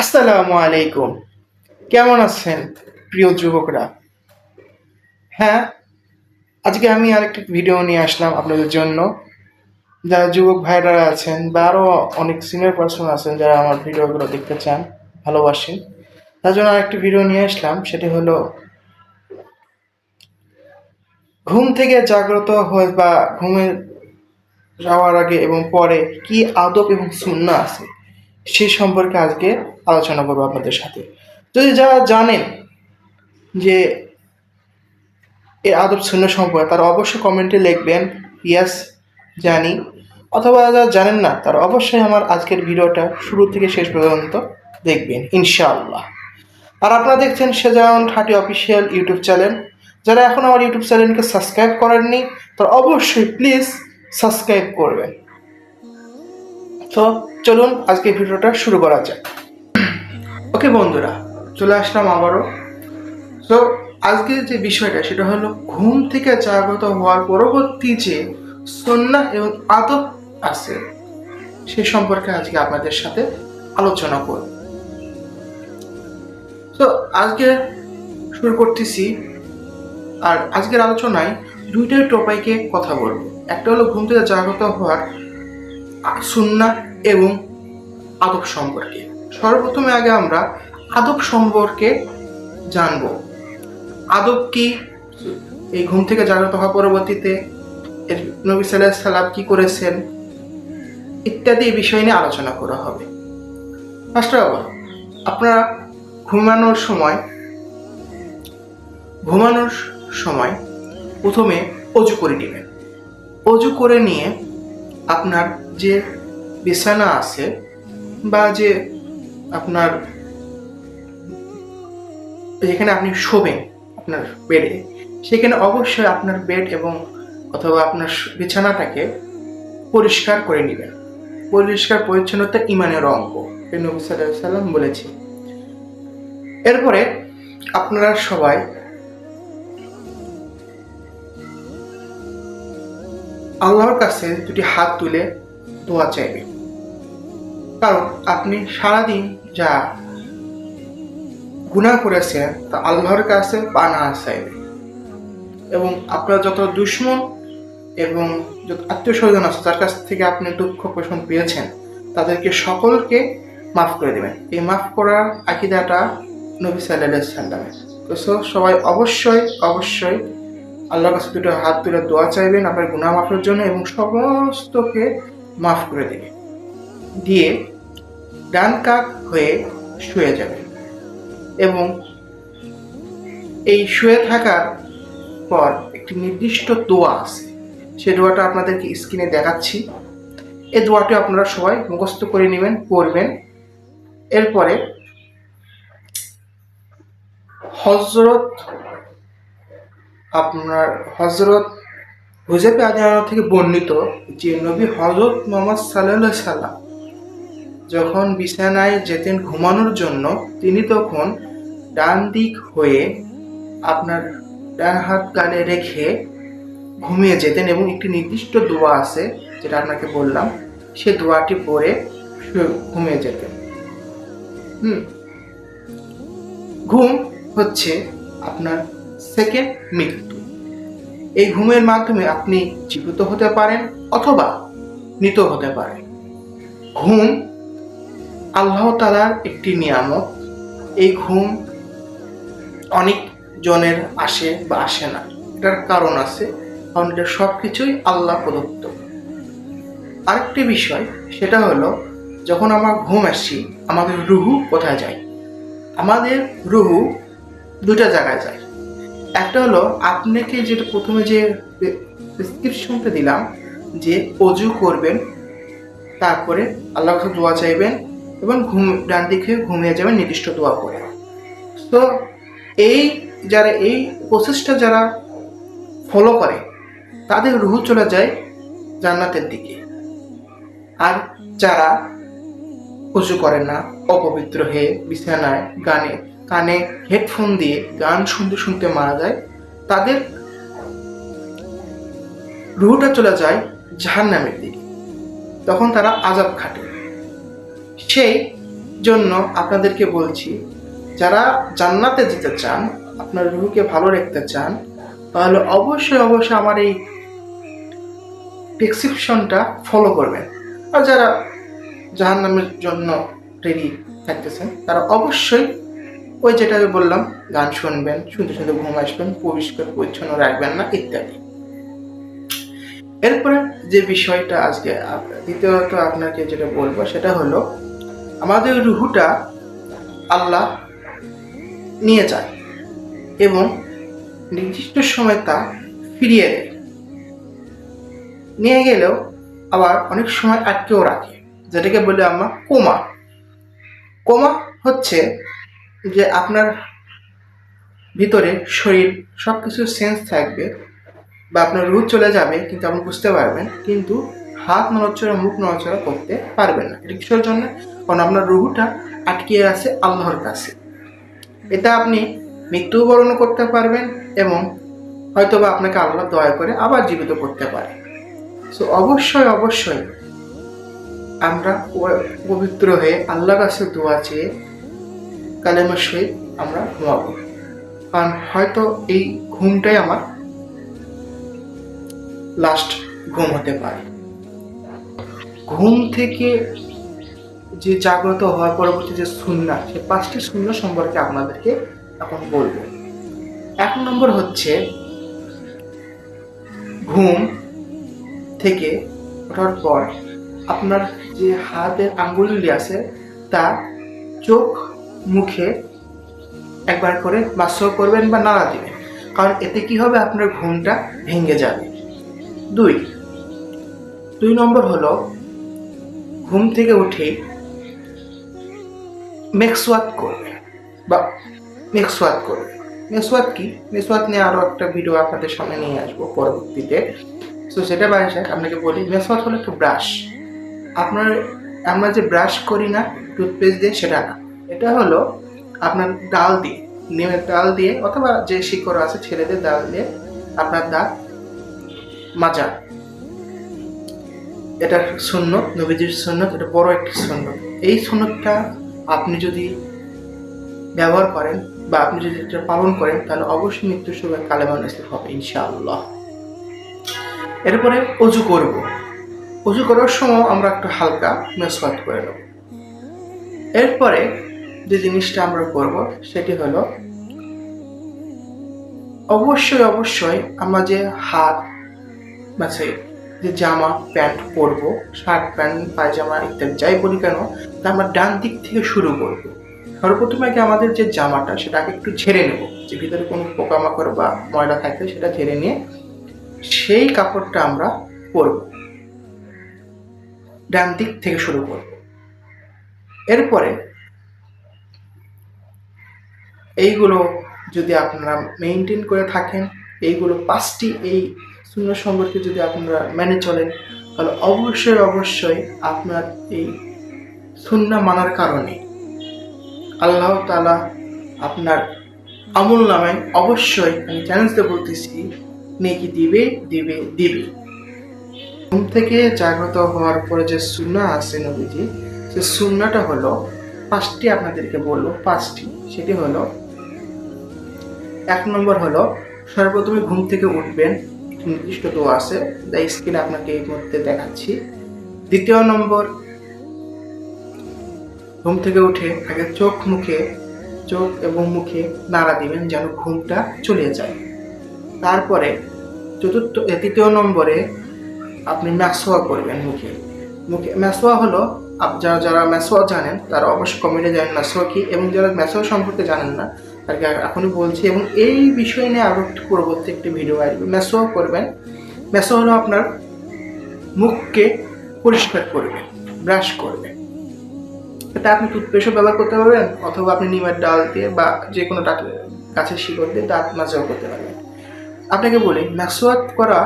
আসসালামু আলাইকুম। কেমন আছেন প্রিয় যুবকরা? হ্যাঁ আজকে আমি আরেকটি ভিডিও নিয়ে আসলাম আপনাদের জন্য। যারা যুবক ভাইরা আছেন বা আরও অনেক সিনিয়র পার্সন আছেন যারা আমার ভিডিওগুলো দেখতে চান, ভালোবাসেন, তার জন্য আরেকটি ভিডিও নিয়ে আসলাম। সেটি হলো, ঘুম থেকে জাগ্রত হয়ে বা ঘুমে যাওয়ার আগে এবং পরে কি আদব এবং শূন্য আছে? সেই সম্পর্কে আজকে আলোচনা করব আপনাদের সাথে। যদি যারা জানেন যে এই আদব শূন্য সম্পর্কে, তারা অবশ্যই কমেন্টে লিখবেন ইয়াস জানি। অথবা যারা জানেন না, তারা অবশ্যই আমার আজকের ভিডিওটা শুরু থেকে শেষ পর্যন্ত দেখবেন, ইনশাআল্লাহ। আর আপনারা দেখছেন Sejan thirty official YouTube channel. যারা এখন আমার ইউটিউব চ্যানেলকে সাবস্ক্রাইব করেননি, তারা অবশ্যই প্লিজ সাবস্ক্রাইব করবেন। তো চলুন আজকে ভিডিওটা শুরু করা যাক। ওকে বন্ধুরা, চলে আসলাম আবারও। তো আজকের যে বিষয়টা, সেটা হলো ঘুম থেকে জাগ্রত হওয়ার পরবর্তী যে সন্না এবং আদব আছে, সে সম্পর্কে আজকে আপনাদের সাথে আলোচনা করব। তো আজকে শুরু করতেছি, আর আজকের আলোচনায় দুইটাই টপিকে কথা বলব। একটা হলো ঘুম থেকে জাগ্রত হওয়ার সুন্না এবং আদব সম্পর্কে। সর্বপ্রথমে আগে আমরা আদব সম্পর্কে জানব। আদব কি? এই ঘুম থেকে জাগ্রত হওয়ার পরবর্তীতে এর নবী সাল্লাহ সাল্লাম কি করেছেন? ইত্যাদি বিষয় নিয়ে আলোচনা করা হবে। অফ অল আপনারা ঘুমানোর সময় ঘুমানোর সময় প্রথমে অজু করে নেবেন। অজু করে নিয়ে আপনার যে বিছানা আছে বা যে আপনার যেখানে আপনি শোবেন আপনার বেডে, সেখানে অবশ্যই আপনার বেড এবং অথবা আপনার বিছানাটাকে পরিষ্কার করে নেবেন। পরিষ্কার, পরিচ্ছন্নতা ইমানের অঙ্গ। নবী সাল্লাম বলেছে এরপরে আপনারা সবাই আল্লাহর কাছে দুটি হাত তুলে দোয়া চাইবে কারণ আপনি সারাদিন যা গুণা করেছেন তা আল্লাহর কাছে পানা চাইবে এবং আপনার যত দুশ্মন এবং যত আত্মীয় স্বজন আছে তার কাছ থেকে আপনি দুঃখ পোষণ পেয়েছেন, তাদেরকে সকলকে মাফ করে দেবেন। এই মাফ করার আকিদাটা নবী সাল্লাহ সাল্লামের। তো সবাই অবশ্যই অবশ্যই আল্লাহর কাছে দুটো হাত তুলে দোয়া চাইবেন আপনার গুনাহ মাফের জন্য এবং সমস্তকে মাফ করে দেবে। দিয়ে ডান কাক হয়ে শুয়ে যাবে। এবং এই শুয়ে থাকার পর একটি নির্দিষ্ট দোয়া আছে। সে দোয়াটা আপনাদেরকে স্ক্রিনে দেখাচ্ছি। এই দোয়াটি আপনারা সবাই মুখস্থ করে নেবেন, পড়বেন। এরপরে হজরত আপনার হজরত হুজেফে আদিয়ানা থেকে বর্ণিত যে নবী হজরত মোহাম্মদ সাল্লাহ সাল্লাম যখন বিছানায় যেতেন ঘুমানোর জন্য, তিনি তখন ডান দিক হয়ে আপনার ডান হাত কানে রেখে ঘুমিয়ে যেতেন এবং একটি নির্দিষ্ট দোয়া আছে যেটা আপনাকে বললাম, সে দোয়াটি পরে ঘুমিয়ে যেতেন। হুম। ঘুম হচ্ছে আপনার সেকেন্ড মৃত্যু। এই ঘুমের মাধ্যমে আপনি জীবিত হতে পারেন অথবা মৃত হতে পারেন। ঘুম আল্লাহ তালার একটি নিয়ামত। এই ঘুম অনেক জনের আসে বা আসে না। এটার কারণ আছে, কারণ এটা সব কিছুই আল্লাহ প্রদত্ত। আরেকটি বিষয়, সেটা হলো, যখন আমার ঘুম আসি, আমাদের রুহু কোথায় যায়? আমাদের রুহু দুটা জায়গায় যায়। একটা হলো আপনাকে যেটা প্রথমে যে প্রেসক্রিপশনটা দিলাম, যে অজু করবেন, তারপরে আল্লাহর কাছে দোয়া চাইবেন এবং ঘুম ডান দিকে ঘুমিয়ে যাবেন, নির্দিষ্ট দোয়া করে। তো এই যারা, এই প্রসেসটা যারা ফলো করে, তাদের রুহু চলে যায় জান্নাতের দিকে। আর যারা উঁচু করে না, অপবিত্র হয়ে বিছানায়, গানে কানে হেডফোন দিয়ে গান শুনতে শুনতে মারা যায়। তাদের রুহুটা চলে যায় জাহান্নামের দিকে। তখন তারা আজাব খাটে সেই জন্য আপনাদেরকে বলছি, যারা জান্নাতে যেতে চান, আপনার রুহুকে ভালো রাখতে চান, তাহলে অবশ্যই অবশ্যই আমার এই প্রেসক্রিপশনটা ফলো করবেন। আর যারা জাহান্নামের জন্য রেডি থাকতেছেন, তারা অবশ্যই ওই যেটা বললাম, গান শুনবেন, শুনতে শুনতে ঘুম আসবেন, পরিষ্কার, পরিচ্ছন্ন রাখবেন না, ইত্যাদি। এরপরে যে বিষয়টা আজকে দ্বিতীয়ত আপনাকে যেটা বলব, সেটা হলো, আমাদের রুহুটা আল্লাহ নিয়ে যায় এবং নির্দিষ্ট সময় তা ফিরিয়ে দেয়। নিয়ে গেলেও আবার অনেক সময় আটকেও রাখে। যেটাকে বলে আমরা কোমা। কোমা হচ্ছে যে আপনার ভিতরে শরীর সব কিছু সেন্স থাকবে বা আপনার রুহ চলে যাবে, কিন্তু আপনি বুঝতে পারবেন, কিন্তু হাত নড়াচড়া, মুখ নড়াচড়া করতে পারবেন না। এটা কিসের জন্য? কারণ আপনার রুহুটা আটকে আছে আল্লাহর কাছে। এটা আপনি মৃত্যুবরণ করতে পারবেন এবং হয়তোবা আপনাকে আল্লাহ দয়া করে আবার জীবিত করতে পারে। সো অবশ্যই অবশ্যই আমরা পবিত্র হয়ে আল্লাহর কাছে দোয়া চেয়ে কালেমার সহিত আমরা ঘুমাবো। কারণ হয়তো এই ঘুমটাই আমার লাস্ট ঘুম হতে পারে। ঘুম থেকে যে জাগ্রত হওয়ার পরবর্তী যে শূন্য সে পাঁচটি শূন্য সম্পর্কে আপনাদেরকে এখন বলব। এক নম্বর হচ্ছে ঘুম থেকে ওঠার পর আপনার যে হাতের আঙ্গুলগুলি আছে, তা চোখ মুখে একবার করে বাস্য করবেন বা নাড়া দিবেন। কারণ এতে কি হবে? আপনার ঘুমটা ভেঙে যাবে। দুই দুই নম্বর হলো, ঘুম থেকে উঠে মেক্সওয়াত করবে বা মেক্সওয়াত করবে মেসওয়াত কি? মেসওয়াত নিয়ে আরও একটা ভিডিও আপনাদের সামনে নিয়ে আসব পরবর্তীতে। তো সেটা বাইরে আপনাকে বলি মেসওয়াত হলো একটু ব্রাশ আপনার, আমরা যে ব্রাশ করি না টুথপেস্ট দিয়ে, সেটা না। এটা হলো আপনার ডাল দিয়ে, নিমের ডাল দিয়ে অথবা যে শিকড় আছে ছেলেদের ডাল দিয়ে আপনার দাঁত মাজা। এটা সুন্নত, নবীজির সুন্নত, এটা বড় একটি সুন্নত। এই সুন্নতটা আপনি যদি ব্যবহার করেন বা আপনি যদি এটা পালন করেন, তাহলে অবশ্যই মৃত্যুর সময় কালেমা নসিব হবে, ইনশাআল্লাহ। এরপরে অজু করব। অজু করার সময় আমরা একটু হালকা মেসওয়াত করে নেব। এরপরে যে জিনিসটা আমরা করব, সেটি হলো অবশ্যই অবশ্যই আমরা যে হাত আছে যে জামা, প্যান্ট পরবো, শার্ট, প্যান্ট, পায়জামা ইত্যাদি যাই বলি কেন, তা আমরা ডান দিক থেকে শুরু করব। সর্বপ্রথমে আগে আমাদের যে জামাটা, সেটাকে একটু ঝেড়ে নেব। যে ভিতরে কোনো পোকামাকড় বা ময়লা থাকলে সেটা ঝেড়ে নিয়ে সেই কাপড়টা আমরা পরব। ডান দিক থেকে শুরু করব। এরপরে এইগুলো যদি আপনারা মেনটেন করে থাকেন, এইগুলো পাঁচটি এই শূন্য সম্পর্কে যদি আপনারা মেনে চলেন, তাহলে অবশ্যই অবশ্যই আপনার এই শূন্য মানার কারণে আল্লাহ তালা আপনার আমল নামায় অবশ্যই আমি চ্যালেঞ্জ দিয়ে বলতেছি, নেকি দিবে দিবে দিবে। ঘুম থেকে জাগ্রত হওয়ার পরে যে সুন্না আছে নবীজি, সে সুন্নাটা হলো, পাঁচটি আপনাদেরকে বলব, পাঁচটি। সেটি হলো এক নম্বর হলো, সর্বপ্রথমে ঘুম থেকে উঠবেন নির্দিষ্ট দোয়া আছে যা স্ক্রিনে আপনাকে এই মুহূর্তে দেখাচ্ছি। দ্বিতীয় নম্বর, ঘুম থেকে উঠে আগে চোখ মুখে, চোখ এবং মুখে নাড়া দিবেন যেন ঘুমটা চলে যায়। তারপরে চতুর্থ তৃতীয় নম্বরে আপনি ম্যাসোয়া করবেন মুখে। মুখে ম্যাসোয়া হলো, আপ- যারা যারা ম্যাসোয়া জানেন, তারা অবশ্যই কমেন্টে জানেন ম্যাসোয়া কি, এবং যারা ম্যাসোয়া সম্পর্কে জানেন না তাদেরকে এখনই বলছি, এবং এই বিষয় নিয়ে আরও একটু পরবর্তী একটি ভিডিও আসবে ম্যাসোয়া করবেন। ম্যাসোয়া হলো আপনার মুখকে পরিষ্কার করবে ব্রাশ করবে। এটা আপনি টুথপেস্টও ব্যবহার করতে পারবেন, অথবা আপনি নিমের ডাল দিয়ে বা যে কোনো গাছের শিকড় দিয়ে দাঁত মাজাও করতে পারবেন। আপনাকে বলি ম্যাসোয়াত করা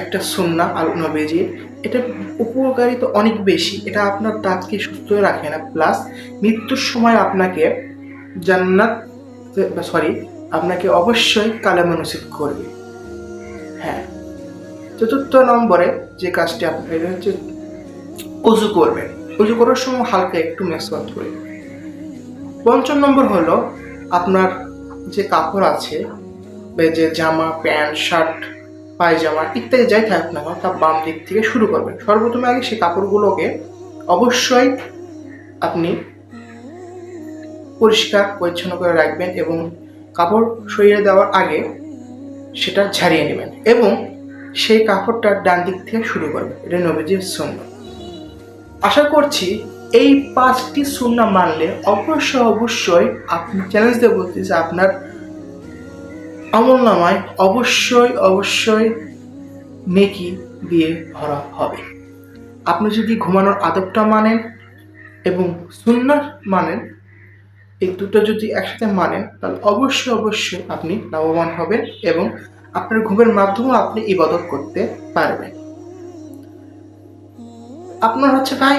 একটা সুন্না, আল নবীজির এটা উপকারিতা অনেক বেশি। এটা আপনার দাঁতকে সুস্থ রাখে না। প্লাস মৃত্যুর সময় আপনাকে জান্নাত সরি আপনাকে অবশ্যই কালেমা নসিব করবে। হ্যাঁ। চতুর্থ নম্বরে যে কাজটি আপনি হচ্ছে উজু করবেন। উজু করার সময় হালকা একটু মেসওয়াত করে পঞ্চম নম্বর হলো আপনার যে কাপড় আছে যে জামা, প্যান্ট, শার্ট, পায়জামা ইত্যাদি যাই থাকুক না তা বাম দিক থেকে শুরু করবেন। সর্বপ্রথমে আগে সেই কাপড়গুলোকে অবশ্যই আপনি পরিষ্কার, পরিচ্ছন্ন করে রাখবেন এবং কাপড় সরিয়ে দেওয়ার আগে সেটা ঝাড়িয়ে নেবেন এবং সেই কাপড়টা ডান দিক থেকে শুরু করবেন। এটা নবীজির শূন্য আশা করছি এই পাঁচটি শূন্য মানলে অবশ্যই অবশ্যই আপনি চ্যালেঞ্জ দিয়ে যে আপনার আমল নামায় অবশ্যই অবশ্যই নেকি দিয়ে ভরা হবে। আপনি যদি ঘুমানোর আদবটা মানেন এবং সুন্নার মানেন এই দুটো যদি একসাথে মানেন তাহলে অবশ্যই অবশ্যই আপনি লাভবান হবেন এবং আপনার ঘুমের মাধ্যমেও আপনি ইবাদত করতে পারবেন। আপনার হচ্ছে ভাই,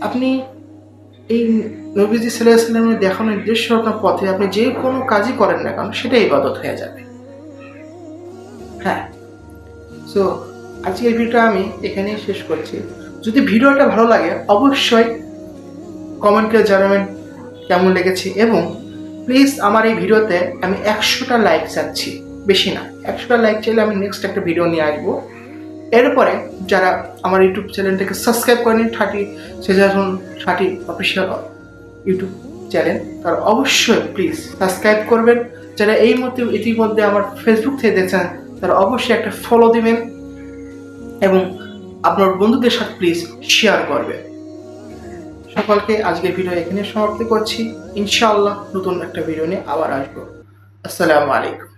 আপনি এই নবীজি সাল্লামের দেখানো আপনার পথে আপনি যে কোনো কাজই করেন না কেন সেটা ইবাদত হয়ে যাবে। হ্যাঁ। সো আজকের ভিডিওটা আমি এখানেই শেষ করছি। যদি ভিডিওটা ভালো লাগে, অবশ্যই কমেন্ট করে জানাবেন। কেমন লেগেছে এবং প্লিজ আমার এই ভিডিওতে আমি একশোটা লাইক চাচ্ছি, বেশি না। একশোটা লাইক চাইলে আমি নেক্সট একটা ভিডিও নিয়ে আসব। এরপরে যারা আমার ইউটিউব চ্যানেলটাকে সাবস্ক্রাইব করেনি thirty Sejan thirty official YouTube channel, তারা অবশ্যই প্লিজ সাবস্ক্রাইব করবেন। যারা এই মধ্যে ইতিমধ্যে আমার ফেসবুক থেকে দেখছেন, তারা অবশ্যই একটা ফলো দিবেন এবং আপনার বন্ধুদের সাথে প্লিজ শেয়ার করবেন। সকলকে আজকের ভিডিও এখানে সমাপ্তি করছি। ইনশাআল্লাহ নতুন একটা ভিডিও নিয়ে আবার আসব। আসসালামু আলাইকুম।